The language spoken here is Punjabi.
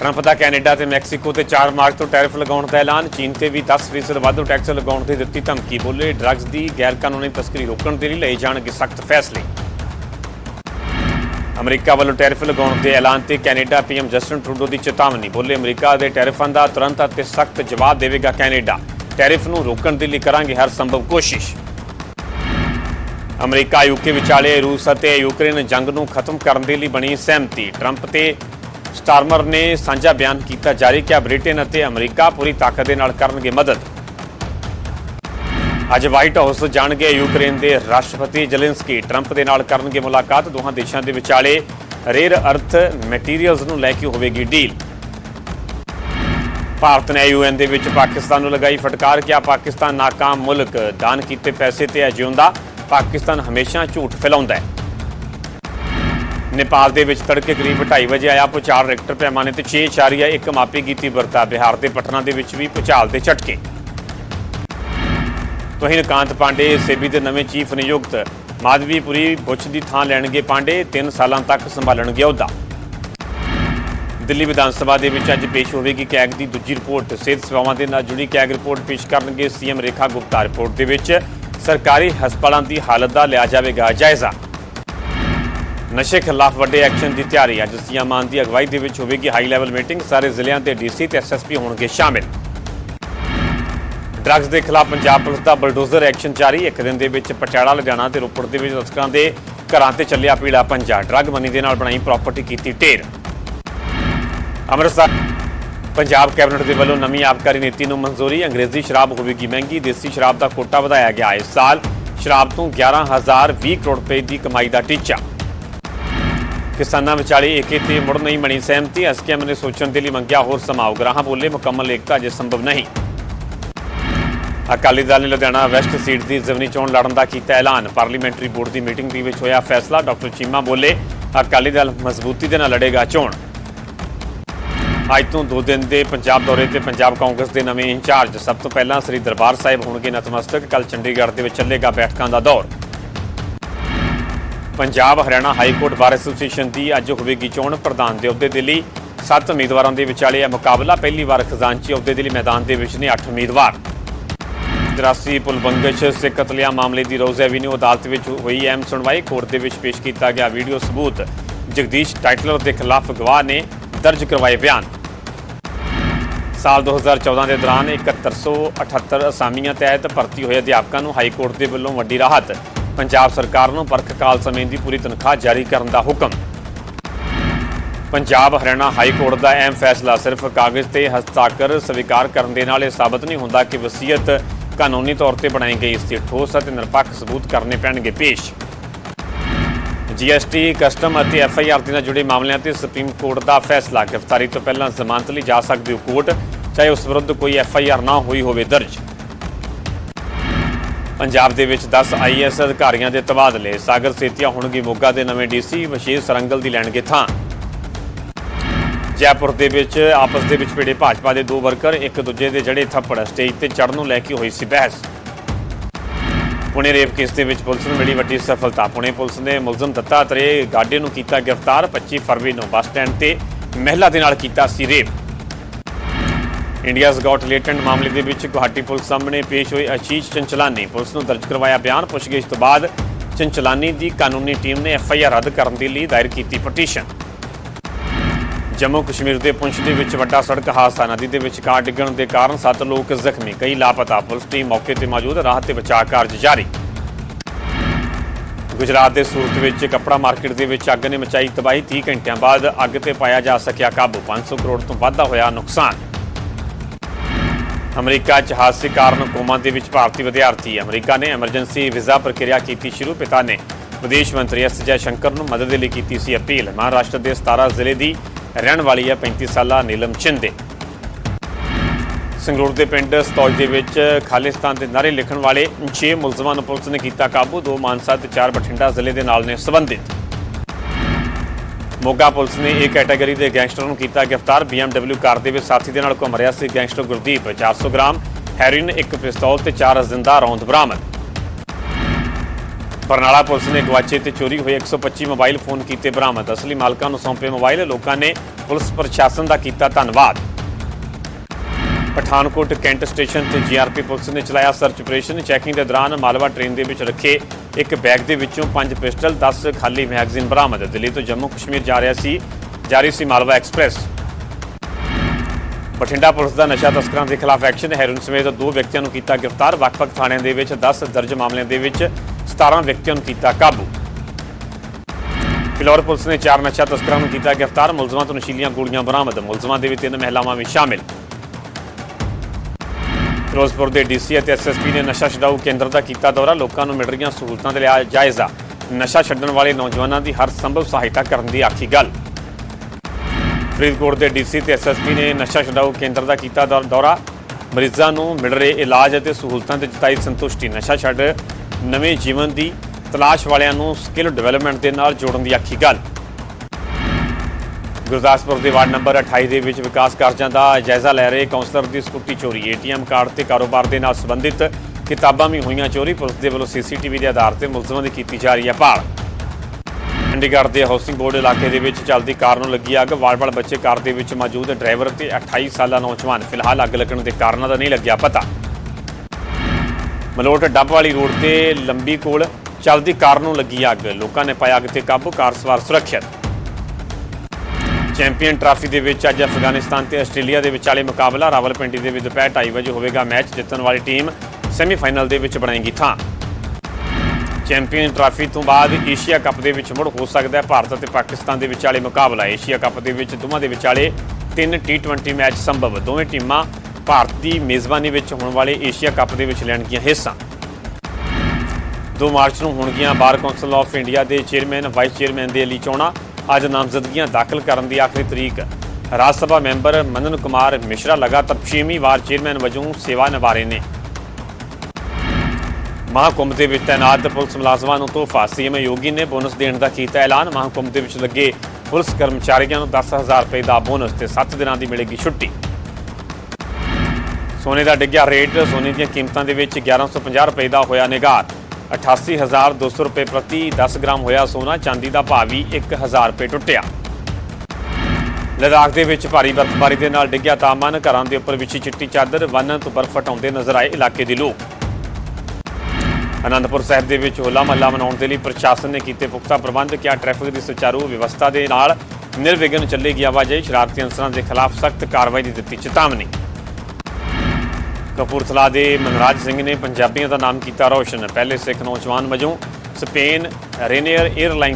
ਟਰੰਪ ਦਾ ਕੈਨੇਡਾ ਤੇ ਮੈਕਸੀਕੋ ਤੇ 4 ਮਾਰਚ ਤੋਂ ਟੈਰਿਫ ਲਗਾਉਣ ਦਾ ਐਲਾਨ, ਚੀਨ ਤੇ ਵੀ 10% ਵਾਧੂ ਟੈਕਸ ਲਗਾਉਣ ਦੀ ਦਿੱਤੀ ਧਮਕੀ, ਬੋਲੇ ਡਰੱਗਸ ਦੀ ਗੈਰ ਕਾਨੂੰਨੀ ਤਸਕਰੀ ਰੋਕਣ ਦੇ ਲਈ ਲਏ ਜਾਣਗੇ ਸਖਤ ਫੈਸਲੇ। ਅਮਰੀਕਾ ਵੱਲੋਂ ਟੈਰਿਫ ਲਗਾਉਣ ਦੇ ਐਲਾਨ ਤੇ ਕੈਨੇਡਾ ਪੀਐਮ ਜਸਟਨ ਟਰੂਡੋ ਦੀ ਚੇਤਾਵਨੀ, ਬੋਲੇ ਅਮਰੀਕਾ ਦੇ ਟੈਰਿਫਾਂ ਦਾ ਤੁਰੰਤ ਅਤੇ ਸਖਤ ਜਵਾਬ ਦੇਵੇਗਾ ਕੈਨੇਡਾ। ਟੈਰਿਫ ਨੂੰ ਰੋਕਣ ਦੇ ਲਈ ਕਰਾਂਗੇ ਹਰ ਸੰਭਵ ਕੋਸ਼ਿਸ਼। ਅਮਰੀਕਾ, ਯੂਕੇ ਵਿਚਾਲੇ ਰੂਸ ਅਤੇ ਯੂਕਰੇਨ ਜੰਗ ਨੂੰ ਖਤਮ ਕਰਨ ਦੇ ਲਈ ਬਣੀ ਸਹਿਮਤੀ, ਟਰੰਪ ਤੇ ਸਟਾਰਮਰ ਨੇ ਸਾਂਝਾ ਬਿਆਨ ਕੀਤਾ ਜਾਰੀ ਕਿ ਬ੍ਰਿਟੇਨ ਅਤੇ ਅਮਰੀਕਾ ਪੂਰੀ ਤਾਕਤ ਦੇ ਨਾਲ ਕਰਨਗੇ ਮਦਦ। ਅੱਜ ਵਾਈਟ ਹਾਊਸ ਜਾਣਗੇ ਯੂਕਰੇਨ ਦੇ ਰਾਸ਼ਟਰਪਤੀ ਜ਼ੈਲੈਂਸਕੀ। ਟਰੰਪ ਦੇ ਨਾਲ ਕਰਨਗੇ ਮੁਲਾਕਾਤ। ਦੋਹਾਂ ਦੇਸ਼ਾਂ ਦੇ ਵਿਚਾਲੇ ਰੇਅਰ ਅਰਥ ਮਟੀਰੀਅਲਸ ਨੂੰ ਲੈ ਕੇ ਹੋਵੇਗੀ ਡੀਲ ਭਾਰਤ ਨੇ ਯੂਐਨ ਦੇ ਵਿੱਚ ਪਾਕਿਸਤਾਨ ਨੂੰ ਲਗਾਈ ਫਟਕਾਰ ਕਿ ਆ ਪਾਕਿਸਤਾਨ ਨਾਕਾਮ ਮੁਲਕ। ਦਾਨ ਕੀਤੇ ਪੈਸੇ ਤੇ ਹੈ ਜਿਉਂਦਾ ਪਾਕਿਸਤਾਨ ਹਮੇਸ਼ਾ ਝੂਠ ਫੈਲਾਉਂਦਾ ਹੈ। ਨੇਪਾਲ ਦੇ ਵਿੱਚ ਤੜਕੇ ਕਰੀਬ 2:30 ਵਜੇ ਆਇਆ ਭੂਚਾਲ ਰਿਕਟਰ ਪੈਮਾਨੇ ਤੇ 6.1 ਮਾਪੀ ਕੀਤੀ ਵਰਤਾ ਬਿਹਾਰ ਦੇ ਪਟਨਾ ਦੇ ਵਿੱਚ ਵੀ ਭੂਚਾਲ ਦੇ ਝਟਕੇ। ਤੋਹਿਨ ਕਾਂਤ ਪਾਂਡੇ, ਸੇਬੀ ਦੇ ਨਵੇਂ ਚੀਫ ਨਿਯੁਕਤ, ਮਾਧਵੀਪੁਰੀ ਬੁੱਛ ਦੀ ਥਾਂ ਲੈਣਗੇ ਪਾਂਡੇ 3 ਸਾਲਾਂ ਤੱਕ ਸੰਭਾਲਣਗੇ ਅਹੁਦਾ। ਦਿੱਲੀ ਵਿਧਾਨ ਸਭਾ ਦੇ ਵਿੱਚ ਅੱਜ ਪੇਸ਼ ਹੋਵੇਗੀ ਕੈਗ ਦੀ ਦੂਜੀ ਰਿਪੋਰਟ। ਸਿਹਤ ਸੇਵਾਵਾਂ ਦੇ ਨਾਲ ਜੁੜੀ ਕੈਗ ਰਿਪੋਰਟ ਪੇਸ਼ ਕਰਨਗੇ ਸੀਐਮ ਰੇਖਾ ਗੁਪਤਾ ਰਿਪੋਰਟ ਦੇ ਵਿੱਚ। ਸਰਕਾਰੀ ਹਸਪਤਾਲਾਂ ਦੀ ਹਾਲਤ ਦਾ ਲਿਆ ਜਾਵੇਗਾ ਜਾਇਜ਼ਾ। ਨਸ਼ੇ ਖਿਲਾਫ ਵੱਡੇ ਐਕਸ਼ਨ ਦੀ ਤਿਆਰੀ ਅੱਜ ਸੀਐਮ ਮਾਨ ਦੀ ਅਗਵਾਈ ਦੇ ਵਿੱਚ ਹੋਵੇਗੀ। ਹਾਈ ਲੈਵਲ ਮੀਟਿੰਗ, ਸਾਰੇ ਜ਼ਿਲ੍ਹਿਆਂ ਦੇ ਡੀਸੀ ਤੇ ਐਸਐਸਪੀ ਹੋਣਗੇ ਸ਼ਾਮਿਲ। ਡਰੱਗਸ ਦੇ ਖਿਲਾਫ ਪੰਜਾਬ ਪੁਲਿਸ ਦਾ ਬਲਡੋਜ਼ਰ ਐਕਸ਼ਨ ਜਾਰੀ। ਇੱਕ ਦਿਨ ਦੇ ਵਿੱਚ ਪਟਿਆਲਾ, ਲੁਧਿਆਣਾ ਤੇ ਰੋਪੜ ਦੇ ਵਿੱਚ ਤਸਕਰਾਂ ਦੇ ਘਰਾਂ ਤੇ ਚੱਲਿਆ ਪੀਲਾ ਪੰਜਾ। ਡਰੱਗ ਮਨੀ ਦੇ ਨਾਲ ਬਣਾਈ ਪ੍ਰਾਪਰਟੀ ਕੀਤੀ ਢੇਰ। ਅੰਮ੍ਰਿਤਸਰ, ਪੰਜਾਬ ਕੈਬਨਿਟ ਦੇ ਵੱਲੋਂ ਨਵੀਂ ਆਬਕਾਰੀ ਨੀਤੀ ਨੂੰ ਮਨਜ਼ੂਰੀ। ਅੰਗਰੇਜ਼ੀ ਸ਼ਰਾਬ ਹੋਵੇਗੀ ਮਹਿੰਗੀ। ਦੇਸੀ ਸ਼ਰਾਬ ਦਾ ਕੋਟਾ ਵਧਾਇਆ ਗਿਆ। ਇਸ ਸਾਲ ਸ਼ਰਾਬ ਤੋਂ 11020 ਕਰੋੜ ਰੁਪਏ ਦੀ ਕਮਾਈ ਦਾ ਟੀਚਾ। ਕਿਸਾਨਾਂ ਵਿਚਾਲੇ ਏਕੇ ਤੇ ਮੁੜ ਨਹੀਂ ਬਣੀ ਸਹਿਮਤੀ। ਐਸਕੇਐਮ ਨੇ ਸੋਚਣ ਦੇ ਲਈ ਮੰਗਿਆ ਹੋਰ ਸਮਾਂ। ਗ੍ਰਾਹਾਂ ਬੋਲੇ, ਮੁਕੰਮਲ ਏਕਤਾ ਜੇ ਸੰਭਵ ਨਹੀਂ। ਅਕਾਲੀ ਦਲ ਨੇ ਲੁਧਿਆਣਾ ਵੈਸਟ ਸੀਟ ਦੀ ਜ਼ਮਨੀ ਚੋਣ ਲੜਨ ਦਾ ਕੀਤਾ ਐਲਾਨ। ਪਾਰਲੀਮੈਂਟਰੀ ਬੋਰਡ ਦੀ ਮੀਟਿੰਗ ਦੇ ਵਿੱਚ ਹੋਇਆ ਫੈਸਲਾ। ਡਾਕਟਰ ਚੀਮਾ ਬੋਲੇ, ਅਕਾਲੀ ਦਲ ਮਜ਼ਬੂਤੀ ਦੇ ਨਾਲ ਲੜੇਗਾ ਚੋਣ। ਅੱਜ ਤੋਂ ਦੋ ਦਿਨ ਦੇ ਪੰਜਾਬ ਦੌਰੇ ਤੇ ਪੰਜਾਬ ਕਾਂਗਰਸ ਦੇ ਨਵੇਂ ਇੰਚਾਰਜ। ਸਭ ਤੋਂ ਪਹਿਲਾਂ ਸ੍ਰੀ ਦਰਬਾਰ ਸਾਹਿਬ ਹੋਣਗੇ ਨਤਮਸਤਕ। ਕੱਲ ਚੰਡੀਗੜ੍ਹ ਦੇ ਵਿੱਚ ਚੱਲੇਗਾ ਬੈਠਕਾਂ ਦਾ ਦੌਰ। Punjab Haryana high court bar association ਦੀ ਅੱਜ ਹੋਵੇਗੀ ਚੋਣ, ਪ੍ਰਧਾਨ ਦੇ ਅਹੁਦੇ ਦੇ ਲਈ 7 ਉਮੀਦਵਾਰਾਂ ਦੇ ਵਿਚਾਲੇ ਇਹ ਮੁਕਾਬਲਾ, ਪਹਿਲੀ ਵਾਰ ਖਜ਼ਾਨਚੀ ਅਹੁਦੇ ਦੇ ਲਈ ਮੈਦਾਨ ਦੇ ਵਿੱਚ ਨੇ 8 ਉਮੀਦਵਾਰ। 83 ਪੁਲਬੰਗਸ਼ ਸਿੱਖ ਕਤਲਿਆ ਮਾਮਲੇ ਦੀ ਰੋਜ਼ ਐਵੀਨਿਊ ਅਦਾਲਤ ਵਿੱਚ ਹੋਈ ਅਹਿਮ ਸੁਣਵਾਈ, ਕੋਰਟ ਦੇ ਵਿੱਚ ਪੇਸ਼ ਕੀਤਾ ਗਿਆ ਵੀਡੀਓ ਸਬੂਤ। ਜਗਦੀਸ਼ ਟਾਈਟਲਰ ਦੇ ਖਿਲਾਫ ਗਵਾਹ ਨੇ ਦਰਜ ਕਰਵਾਏ ਬਿਆਨ। ਸਾਲ 2014 ਦੇ ਦੌਰਾਨ 7178 ਅਸਾਮੀਆਂ ਤਹਿਤ ਭਰਤੀ ਹੋਏ ਅਧਿਆਪਕਾਂ ਨੂੰ ਹਾਈ ਕੋਰਟ ਦੇ ਵੱਲੋਂ ਵੱਡੀ ਰਾਹਤ। ਪੰਜਾਬ ਸਰਕਾਰ ਨੂੰ ਪਰਖ ਕਾਲ ਸਮੇਂ ਦੀ ਪੂਰੀ ਤਨਖਾਹ ਜਾਰੀ ਕਰਨ ਦਾ ਹੁਕਮ। ਪੰਜਾਬ ਹਰਿਆਣਾ ਹਾਈ ਕੋਰਟ ਦਾ ਅਹਿਮ ਫੈਸਲਾ ਸਿਰਫ ਕਾਗਜ਼ ਤੇ ਹਸਤਾਖਰ ਸਵੀਕਾਰ ਕਰਨ ਦੇ ਨਾਲ ਇਹ ਸਾਬਤ ਨਹੀਂ ਹੁੰਦਾ ਕਿ ਵਸੀਅਤ ਕਾਨੂੰਨੀ ਤੌਰ ਤੇ ਬਣਾਈ ਗਈ ਇਸ ਦੇ ਠੋਸ ਅਤੇ ਨਿਰਪੱਖ ਸਬੂਤ ਕਰਨੇ ਪੈਣਗੇ ਪੇਸ਼। ਜੀਐਸਟੀ, ਕਸਟਮ ਅਤੇ ਐਫਆਈਆਰ ਦੇ ਨਾਲ ਜੁੜੇ ਮਾਮਲਿਆਂ ਤੇ ਸੁਪਰੀਮ ਕੋਰਟ ਦਾ ਫੈਸਲਾ। ਗ੍ਰਿਫਤਾਰੀ ਤੋਂ ਪਹਿਲਾਂ ਜ਼ਮਾਨਤ ਲਈ ਜਾ ਸਕਦੀ ਹੋ ਕੋਰਟ, ਚਾਹੇ ਉਸ ਵਿਰੁੱਧ ਕੋਈ ਐਫਆਈਆਰ ਨਾ ਹੋਈ ਹੋਵੇ ਦਰਜ। ਪੰਜਾਬ ਦੇ ਵਿੱਚ 10 ਆਈਐਸ ਅਧਿਕਾਰੀਆਂ ਦੇ ਤਬਾਦਲੇ। ਸਾਗਰ ਸੇਤੀਆ ਹੋਣਗੇ ਮੋਗਾ ਦੇ ਨਵੇਂ ਡੀਸੀ, ਵਿਸ਼ੇਸ਼ ਸਰੰਗਲ ਦੀ ਲੈਣਗੇ ਥਾਂ। ਜੈਪੁਰ ਦੇ ਵਿੱਚ ਆਪਸ ਦੇ ਵਿੱਚ ਭਿੜੇ ਭਾਜਪਾ ਦੇ ਦੋ ਵਰਕਰ, ਇੱਕ ਦੂਜੇ ਦੇ ਜੜੇ ਥੱਪੜ। ਸਟੇਜ ਤੇ ਚੜ੍ਹਨ ਨੂੰ ਲੈ ਕੇ ਹੋਈ ਸੀ ਬਹਿਸ। ਪੁਣੇ ਰੇਪ ਕੇਸ ਦੇ ਵਿੱਚ ਪੁਲਿਸ ਨੂੰ ਮਿਲੀ ਵੱਡੀ ਸਫਲਤਾ। ਪੁਣੇ ਪੁਲਿਸ ਨੇ ਮੁਲਜ਼ਮ ਦੱਤਾ ਤਰੇ ਗਾਡੇ ਨੂੰ ਕੀਤਾ ਗ੍ਰਿਫਤਾਰ। 25 ਫਰਵਰੀ ਨੂੰ ਬੱਸ ਸਟੈਂਡ ਤੇ ਮਹਿਲਾ ਦੇ ਨਾਲ ਕੀਤਾ ਸੀ ਰੇਪ। ਇੰਡੀਆਜ਼ ਗਾਟ ਲੇਟੈਂਟ ਮਾਮਲੇ ਦੇ ਵਿੱਚ ਗੁਹਾਟੀ ਪੁਲਿਸ ਸਾਹਮਣੇ ਪੇਸ਼ ਹੋਏ ਅਸ਼ੀਸ਼ ਚੰਚਲਾਨੀ। ਪੁਲਿਸ ਨੂੰ ਦਰਜ ਕਰਵਾਇਆ ਬਿਆਨ। ਪੁੱਛਗਿੱਛ ਤੋਂ ਬਾਅਦ ਚੰਚਲਾਨੀ ਦੀ ਕਾਨੂੰਨੀ ਟੀਮ ਨੇ ਐਫ ਆਈ ਆਰ ਰੱਦ ਕਰਨ ਦੇ ਲਈ ਦਾਇਰ ਕੀਤੀ ਪਟੀਸ਼ਨ। ਜੰਮੂ ਕਸ਼ਮੀਰ ਦੇ ਪੁੰਛ ਦੇ ਵਿੱਚ ਵੱਡਾ ਸੜਕ ਹਾਦਸਾ। ਨਦੀ ਦੇ ਵਿੱਚ ਕਾਰ ਡਿੱਗਣ ਦੇ ਕਾਰਨ 7 ਲੋਕ ਜ਼ਖਮੀ। ਕਈ ਲਾਪਤਾ। ਪੁਲਿਸ ਟੀਮ ਮੌਕੇ ਤੇ ਮੌਜੂਦ। ਰਾਹਤ ਤੇ ਬਚਾਅ ਕਾਰਜ ਜਾਰੀ। ਗੁਜਰਾਤ ਦੇ ਸੂਰਤ ਵਿੱਚ ਕੱਪੜਾ ਮਾਰਕੀਟ ਦੇ ਵਿੱਚ ਅੱਗ ਨੇ ਮਚਾਈ ਤਬਾਹੀ। 30 ਘੰਟਿਆਂ ਬਾਅਦ ਅੱਗ ਤੇ ਪਾਇਆ ਜਾ ਸਕਿਆ ਕਾਬੂ। 500 ਕਰੋੜ ਤੋਂ ਵੱਧ ਦਾ ਹੋਇਆ ਨੁਕਸਾਨ। ਅਮਰੀਕਾ 'ਚ ਹਾਦਸੇ ਕਾਰਨ ਕੋਮਾ ਦੇ ਵਿੱਚ ਭਾਰਤੀ ਵਿਦਿਆਰਥੀ ਅਮਰੀਕਾ ਨੇ ਐਮਰਜੈਂਸੀ ਵੀਜ਼ਾ ਪ੍ਰਕਿਰਿਆ ਕੀਤੀ ਸ਼ੁਰੂ, ਪਿਤਾ ਨੇ ਵਿਦੇਸ਼ ਮੰਤਰੀ ਐਸ ਜੈ ਸ਼ੰਕਰ ਨੂੰ ਮਦਦ ਦੇ ਲਈ ਕੀਤੀ ਸੀ ਅਪੀਲ। ਮਹਾਰਾਸ਼ਟਰ ਦੇ 17 ਜ਼ਿਲ੍ਹੇ ਦੀ ਰਹਿਣ ਵਾਲੀ ਹੈ 35 ਸਾਲਾ ਨੀਲਮ ਚਿੰਦੇ ਸੰਗਰੂਰ ਦੇ ਪਿੰਡ ਸਤੌਜ ਦੇ ਵਿੱਚ ਖਾਲਿਸਤਾਨ ਦੇ ਨਾਰੇ ਲਿਖਣ ਵਾਲੇ 6 ਮੁਲਜ਼ਮਾਂ ਨੂੰ ਪੁਲਿਸ ਨੇ ਕੀਤਾ ਕਾਬੂ। ਦੋ ਮਾਨਸਾ ਤੇ ਚਾਰ ਬਠਿੰਡਾ ਜ਼ਿਲ੍ਹੇ ਦੇ ਨਾਲ ਨੇ ਸੰਬੰਧਿਤ। ਮੋਗਾ ਪੁਲਿਸ ਨੇ ਇਹ ਕੈਟਾਗਰੀ ਦੇ ਗੈਂਗਸਟਰ ਨੂੰ ਕੀਤਾ ਗ੍ਰਿਫਤਾਰ। BMW ਕਾਰ ਦੇ ਵਿੱਚ ਸਾਥੀ ਦੇ ਨਾਲ ਘੁੰਮ ਰਿਹਾ ਸੀ ਗੈਂਗਸਟਰ ਗੁਰਦੀਪ 400 ਗ੍ਰਾਮ, ਹੈਰੋਇਨ, ਇੱਕ ਪਿਸਤੌਲ ਤੇ ਚਾਰ ਜ਼ਿੰਦਾ ਰੌਂਦ ਬਰਾਮਦ। ਬਰਨਾਲਾ ਪੁਲਿਸ ਨੇ ਗਵਾਚੇ ਤੇ ਚੋਰੀ ਹੋਏ 125 ਮੋਬਾਈਲ ਫੋਨ ਕੀਤੇ ਬਰਾਮਦ। ਅਸਲੀ ਮਾਲਕਾਂ ਨੂੰ ਸੌਂਪੇ ਮੋਬਾਈਲ। ਲੋਕਾਂ ਨੇ ਪੁਲਿਸ ਪ੍ਰਸ਼ਾਸਨ ਦਾ ਕੀਤਾ ਧੰਨਵਾਦ। ਪਠਾਨਕੋਟ ਕੈਂਟ ਸਟੇਸ਼ਨ ਤੇ ਜੀਆਰਪੀ ਪੁਲਿਸ ਨੇ ਚਲਾਇਆ ਸਰਚ ਆਪਰੇਸ਼ਨ। ਚੈਕਿੰਗ ਦੇ ਦੌਰਾਨ ਮਾਲਵਾ ਟ੍ਰੇਨ ਦੇ ਵਿੱਚ ਰੱਖੇ ਇੱਕ ਬੈਗ ਦੇ ਵਿੱਚੋਂ ਪੰਜ ਪਿਸਟਲ 10 ਖਾਲੀ ਮੈਗਜ਼ੀਨ ਬਰਾਮਦ। ਦਿੱਲੀ ਤੋਂ ਜੰਮੂ ਕਸ਼ਮੀਰ ਜਾ ਰਿਹਾ ਸੀ, ਜਾਰੀ ਸੀ ਮਾਲਵਾ ਐਕਸਪ੍ਰੈਸ। ਬਠਿੰਡਾ ਪੁਲਿਸ ਦਾ ਨਸ਼ਾ ਤਸਕਰਾਂ ਦੇ ਖਿਲਾਫ ਐਕਸ਼ਨ। ਹੈਰੋਇਨ ਸਮੇਤ ਦੋ ਵਿਅਕਤੀਆਂ ਨੂੰ ਕੀਤਾ ਗ੍ਰਿਫਤਾਰ। ਵੱਖ-ਵੱਖ ਥਾਣਿਆਂ ਦੇ ਵਿੱਚ 10 ਦਰਜ ਮਾਮਲਿਆਂ ਦੇ ਵਿੱਚ 17 ਵਿਅਕਤੀਆਂ ਨੂੰ ਕੀਤਾ ਕਾਬੂ। ਫਿਲੌਰ ਪੁਲਿਸ ਨੇ ਚਾਰ ਨਸ਼ਾ ਤਸਕਰਾਂ ਨੂੰ ਕੀਤਾ ਗ੍ਰਿਫਤਾਰ। ਮੁਲਜ਼ਮਾਂ ਤੋਂ ਨਸ਼ੀਲੀਆਂ ਗੋਲੀਆਂ ਬਰਾਮਦ। ਮੁਲਜ਼ਮਾਂ ਦੇ ਵਿੱਚ ਤਿੰਨ ਮਹਿਲਾਵਾਂ ਵੀ ਸ਼ਾਮਿਲ। ਫਿਰੋਜ਼ਪੁਰ ਦੇ ਡੀਸੀ ਅਤੇ ਐਸਐਸਪੀ ਨੇ ਨਸ਼ਾ ਛਡਾਊ ਕੇਂਦਰ ਦਾ ਕੀਤਾ ਦੌਰਾ। ਲੋਕਾਂ ਨੂੰ ਮਿਲ ਰਹੀਆਂ ਸਹੂਲਤਾਂ ਦੇ ਲਿਆ ਜਾਇਜ਼ਾ। ਨਸ਼ਾ ਛੱਡਣ ਵਾਲੇ ਨੌਜਵਾਨਾਂ ਦੀ ਹਰ ਸੰਭਵ ਸਹਾਇਤਾ ਕਰਨ ਦੀ ਆਖੀ ਗੱਲ। ਫਰੀਦਕੋਟ ਦੇ ਡੀਸੀ ਤੇ ਐਸਐਸਪੀ ਨੇ ਨਸ਼ਾ ਛਡਾਊ ਕੇਂਦਰ ਦਾ ਕੀਤਾ ਦੌਰਾ। ਮਰੀਜ਼ਾਂ ਨੂੰ ਮਿਲ ਰਹੇ ਇਲਾਜ ਅਤੇ ਸਹੂਲਤਾਂ ਤੇ ਜਤਾਈ ਸੰਤੁਸ਼ਟੀ। ਨਸ਼ਾ ਛੱਡ ਨਵੇਂ ਜੀਵਨ ਦੀ ਤਲਾਸ਼ ਵਾਲਿਆਂ ਨੂੰ ਸਕਿੱਲ ਡਿਵੈਲਪਮੈਂਟ ਦੇ ਨਾਲ ਜੋੜਨ ਦੀ ਆਖੀ ਗੱਲ। ਗੁਰਦਾਸਪੁਰ ਦੇ ਵਾਰਡ ਨੰਬਰ 28 ਦੇ ਵਿੱਚ ਵਿਕਾਸ ਕਾਰਜਾਂ ਦਾ ਜਾਇਜ਼ਾ ਲੈ ਰਹੇ ਕਾਉਂਸਲਰ ਦੀ ਸਕੂਟੀ ਚੋਰੀ। ਏਟੀਐਮ ਕਾਰਡ ਤੇ ਕਾਰੋਬਾਰ ਦੇ ਨਾਲ ਸੰਬੰਧਿਤ ਕਿਤਾਬਾਂ ਵੀ ਹੋਈਆਂ ਚੋਰੀ। ਪੁਲਿਸ ਦੇ ਵੱਲੋਂ ਸੀਸੀਟੀਵੀ ਦੇ ਆਧਾਰ ਤੇ ਮੁਲਜ਼ਮਾਂ ਦੀ ਕੀਤੀ ਜਾ ਰਹੀ ਹੈ ਭਾਲ। ਚੰਡੀਗੜ੍ਹ ਦੇ ਹਾਊਸਿੰਗ ਬੋਰਡ ਇਲਾਕੇ ਦੇ ਵਿੱਚ ਚੱਲਦੀ ਕਾਰ ਨੂੰ ਲੱਗੀ ਅੱਗ। ਵਾਲ-ਵਾਲ ਬੱਚੇ ਕਾਰ ਦੇ ਵਿੱਚ ਮੌਜੂਦ ਡਰਾਈਵਰ ਤੇ 28 ਸਾਲਾ ਨੌਜਵਾਨ। ਫਿਲਹਾਲ ਅੱਗ ਲੱਗਣ ਦੇ ਕਾਰਨਾਂ ਦਾ ਨਹੀਂ ਲੱਗਿਆ ਪਤਾ। ਮਲੋਟ ਡੱਬ ਵਾਲੀ ਰੋਡ ਤੇ ਲੰਬੀ ਕੋਲ ਚੱਲਦੀ ਕਾਰ ਨੂੰ ਲੱਗੀ ਅੱਗ। ਲੋਕਾਂ ਨੇ ਪਾਇਆ ਅੱਗ ਤੇ ਕਾਬੂ। ਕਾਰ ਸਵਾਰ ਸੁਰੱਖਿਅਤ। ਚੈਂਪੀਅਨ ਟਰਾਫੀ ਦੇ ਵਿੱਚ ਅੱਜ ਅਫਗਾਨਿਸਤਾਨ ਤੇ ਆਸਟ੍ਰੇਲੀਆ ਦੇ ਵਿਚਾਲੇ ਮੁਕਾਬਲਾ। ਰਾਵਲਪਿੰਡੀ ਦੇ ਵਿੱਚ ਦੁਪਹਿਰ 2:30 ਵਜੇ ਹੋਵੇਗਾ ਮੈਚ, ਜਿੱਤਣ ਵਾਲੀ ਟੀਮ ਸੈਮੀਫਾਈਨਲ ਦੇ ਵਿੱਚ ਬਣੇਗੀ ਥਾਂ। ਚੈਂਪੀਅਨ ਟਰਾਫੀ ਤੋਂ ਬਾਅਦ ਏਸ਼ੀਆ ਕੱਪ ਦੇ ਵਿੱਚ ਮੁੜ ਹੋ ਸਕਦਾ ਹੈ ਭਾਰਤ ਅਤੇ ਪਾਕਿਸਤਾਨ ਦੇ ਵਿਚਾਲੇ ਮੁਕਾਬਲਾ। ਏਸ਼ੀਆ ਕੱਪ ਦੇ ਵਿੱਚ ਦੋਵਾਂ ਦੇ ਵਿਚਾਲੇ ਤਿੰਨ ਟੀ20 ਮੈਚ ਸੰਭਵ। ਦੋਵੇਂ ਟੀਮਾਂ ਭਾਰਤ ਦੀ ਮੇਜ਼ਬਾਨੀ ਵਿੱਚ ਹੋਣ ਵਾਲੇ ਏਸ਼ੀਆ ਕੱਪ ਦੇ ਵਿੱਚ ਲੈਣਗੀਆਂ ਹਿੱਸਾ। 2 ਮਾਰਚ ਨੂੰ ਹੋਣਗੀਆਂ ਬਾਰ ਕੌਂਸਲ ਆਫ ਇੰਡੀਆ ਦੇ ਚੇਅਰਮੈਨ, ਵਾਈਸ ਚੇਅਰਮੈਨ ਦੇ ਲਈ ਚੋਣਾਂ। ਅੱਜ ਨਾਮਜ਼ਦਗੀਆਂ ਦਾਖਲ ਕਰਨ ਦੀ ਆਖਰੀ ਤਰੀਕ। ਰਾਜ ਸਭਾ ਮੈਂਬਰ ਮਨਨ ਕੁਮਾਰ ਮਿਸ਼ਰਾ ਲਗਾਤਾਰ 6ਵੀਂ ਵਾਰ ਚੇਅਰਮੈਨ ਵਜੋਂ ਸੇਵਾ ਨਿਭਾ ਰਹੇ ਨੇ। ਮਹਾਕੁੰਭ ਦੇ ਵਿੱਚ ਤਾਇਨਾਤ ਪੁਲਿਸ ਮੁਲਾਜ਼ਮਾਂ ਨੂੰ ਤੋਹਫਾ। ਸੀਐਮ ਯੋਗੀ ਨੇ ਬੋਨਸ ਦੇਣ ਦਾ ਕੀਤਾ ਐਲਾਨ। ਮਹਾਕੁੰਭ ਦੇ ਵਿੱਚ ਲੱਗੇ ਪੁਲਿਸ ਕਰਮਚਾਰੀਆਂ ਨੂੰ 10000 ਰੁਪਏ ਦਾ ਬੋਨਸ ਤੇ 7 ਦਿਨਾਂ ਦੀ ਮਿਲੇਗੀ ਛੁੱਟੀ। ਸੋਨੇ ਦਾ ਡਿੱਗਿਆ ਰੇਟ। ਸੋਨੇ ਦੀਆਂ ਕੀਮਤਾਂ ਦੇ ਵਿੱਚ 1150 ਰੁਪਏ ਦਾ ਹੋਇਆ ਨਿਗਾਰ 88200 ਰੁਪਏ ਪ੍ਰਤੀ 10 ਗ੍ਰਾਮ ਹੋਇਆ ਸੋਨਾ, ਚਾਂਦੀ ਦਾ ਭਾਅ ਵੀ 1000 ਰੁਪਏ ਟੁੱਟਿਆ। ਲਦਾਖ ਦੇ ਵਿੱਚ ਭਾਰੀ ਬਰਫ਼ਬਾਰੀ ਦੇ ਨਾਲ ਡਿੱਗਿਆ ਤਾਪਮਾਨ ਘਰਾਂ ਦੇ ਉੱਪਰ ਵਿਛੀ ਚਿੱਟੀ ਚਾਦਰ ਵੰਨ ਤੋਂ ਬਰਫ਼ ਹਟਾਉਂਦੇ ਨਜ਼ਰ ਆਏ ਇਲਾਕੇ ਦੇ ਲੋਕ। ਅਨੰਦਪੁਰ ਸਾਹਿਬ ਦੇ ਵਿੱਚ ਹੋਲਾ ਮਹੱਲਾ ਮਨਾਉਣ ਦੇ ਲਈ ਪ੍ਰਸ਼ਾਸਨ ਨੇ ਕੀਤੇ ਪੁਖਤਾ ਪ੍ਰਬੰਧ, ਕਿਹਾ ਟ੍ਰੈਫਿਕ ਦੀ ਸੁਚਾਰੂ ਵਿਵਸਥਾ ਦੇ ਨਾਲ ਨਿਰਵਿਘਨ ਚੱਲੇਗੀ ਆਵਾਜਾਈ, ਸ਼ਰਾਰਤੀ ਅਨਸਰਾਂ ਦੇ ਖਿਲਾਫ ਸਖਤ ਕਾਰਵਾਈ ਦੀ ਦਿੱਤੀ ਚੇਤਾਵਨੀ। ਕਪੂਰਥਲਾ ਦੇ ਮਨਰਾਜ ਸਿੰਘ ਨੇ ਪੰਜਾਬੀਆਂ ਦਾ ਨਾਮ ਕੀਤਾ ਰੌਸ਼ਨ। ਪਹਿਲੇ ਸਿੱਖ ਨੌਜਵਾਨ ਵਜੋਂ ਸਪੇਨ ਰੇਨੀਅਰ 에ਅਰਲਾਈਨ